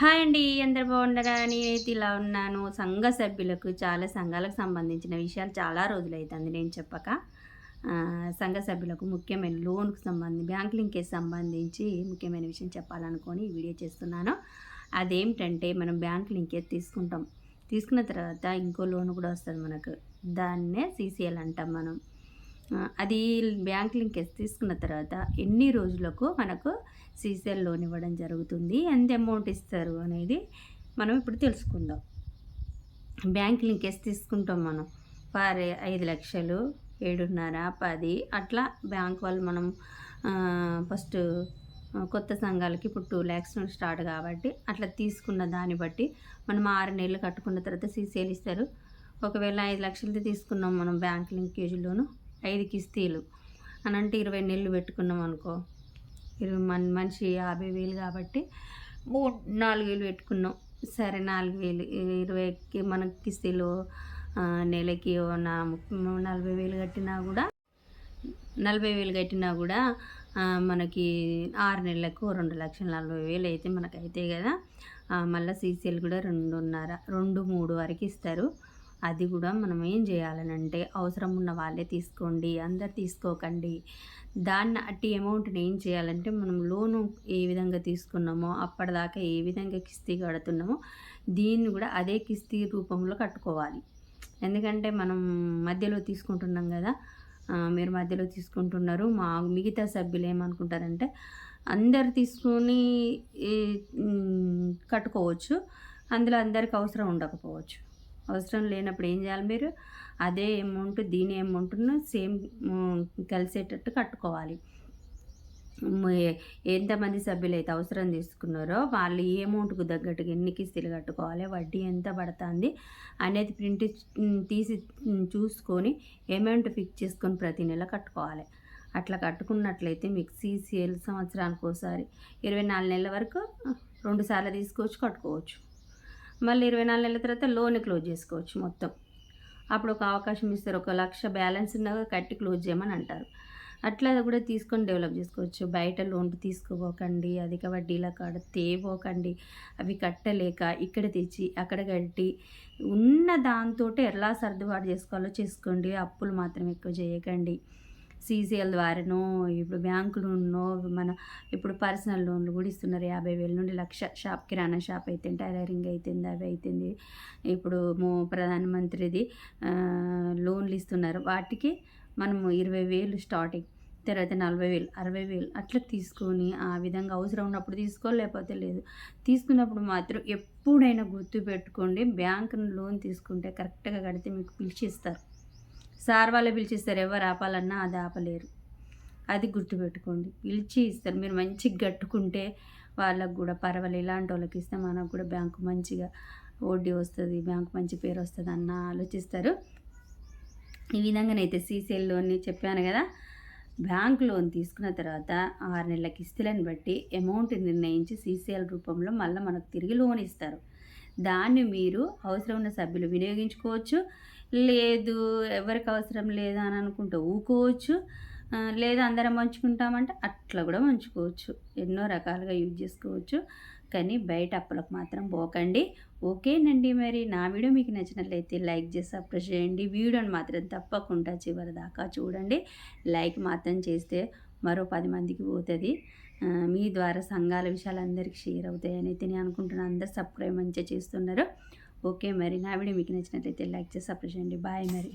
Hi అండి అందరు బాగుండగా నేనైతే ఇలా ఉన్నాను. సంఘ సభ్యులకు చాలా సంఘాలకు సంబంధించిన విషయాలు చాలా రోజులు అవుతుంది నేను చెప్పక. సంఘ సభ్యులకు ముఖ్యమైన లోన్కు సంబంధించి బ్యాంక్ లింకేజ్ సంబంధించి ముఖ్యమైన విషయం చెప్పాలనుకొని వీడియో చేస్తున్నాను. అదేమిటంటే మనం బ్యాంక్ లింకేజ్ తీసుకుంటాం. తీసుకున్న తర్వాత ఇంకో లోన్ కూడా వస్తుంది మనకు. దాన్నే సీసీఎల్ అంటాం మనం. అది బ్యాంక్ లింకేజ్ తీసుకున్న తర్వాత ఎన్ని రోజులకు మనకు సీసీఎల్ లోన్ ఇవ్వడం జరుగుతుంది ఎంత అమౌంట్ ఇస్తారు అనేది మనం ఇప్పుడు తెలుసుకుందాం. బ్యాంక్ లింకేజ్ తీసుకుంటాం మనం. ఫర్ ఐదు లక్షలు ఏడున్నర పది అట్లా బ్యాంక్ వాళ్ళు మనం ఫస్ట్ కొత్త సంఘాలకి ఇప్పుడు టూ ల్యాక్స్ నుండి స్టార్ట్ కాబట్టి అట్లా తీసుకున్న దాన్ని బట్టి మనం ఆరు నెలలు కట్టుకున్న తర్వాత సీసీఎల్ ఇస్తారు. ఒకవేళ ఐదు లక్షలది తీసుకున్నాం మనం బ్యాంక్ లింకేజ్ లోను ఐదు కిస్తీలు. అని అంటే ఇరవై నెలలు పెట్టుకున్నాం అనుకో. ఇరవై మన మనిషి యాభై వేలు కాబట్టి మూడు నాలుగు వేలు పెట్టుకున్నాం. సరే నాలుగు వేలు. ఇరవైకి మన కిస్తీలు నెలకి నా నలభై వేలు కట్టినా కూడా నలభై వేలు కట్టినా కూడా మనకి ఆరు నెలలకు రెండు లక్షల నలభై వేలు అయితే మనకు అయితే కదా మళ్ళీ సీసీఎల్ కూడా రెండున్నర రెండు మూడు వరకు ఇస్తారు. అది కూడా మనం ఏం చేయాలనంటే అవసరం ఉన్న వాళ్ళే తీసుకోండి అందరు తీసుకోకండి. దాన్ని అట్టి అమౌంట్ని ఏం చేయాలంటే మనం లోను ఏ విధంగా తీసుకున్నామో అప్పటిదాకా ఏ విధంగా కిస్తీ కడుతున్నామో దీన్ని కూడా అదే కిస్తీ రూపంలో కట్టుకోవాలి. ఎందుకంటే మనం మధ్యలో తీసుకుంటున్నాం కదా మీరు మధ్యలో తీసుకుంటున్నారు మా మిగతా సభ్యులు ఏమనుకుంటారంటే అందరు తీసుకొని కట్టుకోవచ్చు అందులో అందరికి అవసరం ఉండకపోవచ్చు. అవసరం లేనప్పుడు ఏం చేయాలి మీరు? అదే అమౌంట్ దీని అమౌంట్ను సేమ్ కలిసేటట్టు కట్టుకోవాలి. ఎంతమంది సభ్యులు అయితే అవసరం తీసుకున్నారో వాళ్ళు ఏ అమౌంట్కు తగ్గట్టుగా ఎన్ని కిస్తీలు కట్టుకోవాలి వడ్డీ ఎంత పడుతుంది అనేది ప్రింట్ తీసి చూసుకొని అమౌంట్ ఫిక్స్ చేసుకొని ప్రతి నెల కట్టుకోవాలి. అట్లా కట్టుకున్నట్లయితే మీకు సీసీఎల్ సంవత్సరానికి ఒకసారి ఇరవై నాలుగు నెలల వరకు రెండు సార్లు తీసుకోవచ్చు కట్టుకోవచ్చు. మళ్ళీ ఇరవై నాలుగు నెలల తర్వాత లోన్ క్లోజ్ చేసుకోవచ్చు మొత్తం. అప్పుడు ఒక అవకాశం ఇస్తారు. ఒక లక్ష బ్యాలెన్స్ ఉన్న కట్టి క్లోజ్ చేయమని అంటారు. అట్లా కూడా తీసుకొని డెవలప్ చేసుకోవచ్చు. బయట లోన్ తీసుకోపోకండి అధిక వడ్డీల కాడ తేపోకండి అవి కట్టలేక ఇక్కడ తెచ్చి అక్కడ కట్టి ఉన్న దాంతో ఎలా సర్దుబాటు చేసుకోవాలో చేసుకోండి. అప్పులు మాత్రం ఎక్కువ చేయకండి. సీసీఎల్ ద్వారానో ఇప్పుడు బ్యాంకులున్నో మన ఇప్పుడు పర్సనల్ లోన్లు కూడా ఇస్తున్నారు. యాభై వేల నుండి లక్ష షాప్ కిరాణా షాప్ అయితే టైలరింగ్ అవుతుంది అవి అవుతుంది ఇప్పుడు మో ప్రధానమంత్రిది లోన్లు ఇస్తున్నారు. వాటికి మనము ఇరవై వేలు స్టార్టింగ్ తర్వాత నలభై వేలు అరవై వేలు అట్లా తీసుకొని ఆ విధంగా అవసరం ఉన్నప్పుడు తీసుకో లేకపోతే లేదు. తీసుకున్నప్పుడు మాత్రం ఎప్పుడైనా గుర్తు పెట్టుకోండి బ్యాంక్ లోన్ తీసుకుంటే కరెక్ట్గా కడితే మీకు పిలిచిస్తారు. సార్ వాళ్ళు పిలిచిస్తారు ఎవరు ఆపాలన్నా అది ఆపలేరు. అది గుర్తుపెట్టుకోండి. పిలిచి ఇస్తారు. మీరు మంచిగా కట్టుకుంటే వాళ్ళకు కూడా పర్వాలేదు. ఇలాంటి వాళ్ళకి ఇస్తే మనకు కూడా బ్యాంకు మంచిగా వడ్డీ వస్తుంది బ్యాంకు మంచి పేరు వస్తుంది అన్న ఆలోచిస్తారు. ఈ విధంగానైతే సీసీఎల్ లోన్ చెప్పాను కదా బ్యాంక్ లోన్ తీసుకున్న తర్వాత ఆరు నెలల కిస్తులను బట్టి అమౌంట్ నిర్ణయించి సీసీఎల్ రూపంలో మళ్ళీ మనకు తిరిగి లోన్ ఇస్తారు. దాన్ని మీరు అవసరం ఉన్న సభ్యులు వినియోగించుకోవచ్చు. లేదు ఎవరికి అవసరం లేదా అని అనుకుంటే ఊకోవచ్చు. లేదా అందరం పంచుకుంటామంటే అట్లా కూడా పంచుకోవచ్చు. ఎన్నో రకాలుగా యూజ్ చేసుకోవచ్చు. కానీ బయట అప్పులకు మాత్రం పోకండి. ఓకేనండి మరి. నా వీడియో మీకు నచ్చినట్లయితే లైక్ చేసి సబ్స్క్రైబ్ చేయండి. వీడియోని మాత్రం తప్పకుండా చివరి దాకా చూడండి. లైక్ మాత్రం చేస్తే మరో పది మందికి పోతుంది. మీ ద్వారా సంఘాల విషయాలు అందరికీ షేర్ అవుతాయని అయితే నేను అనుకుంటున్నాను. అందరు సబ్స్క్రైబ్ మంచిగా చేస్తున్నారు. ఓకే మరి నా వీడియో మీకు నచ్చినట్లయితే లైక్ చేసి సబ్స్క్రైబ్ చేయండి. బాయ్ మరి.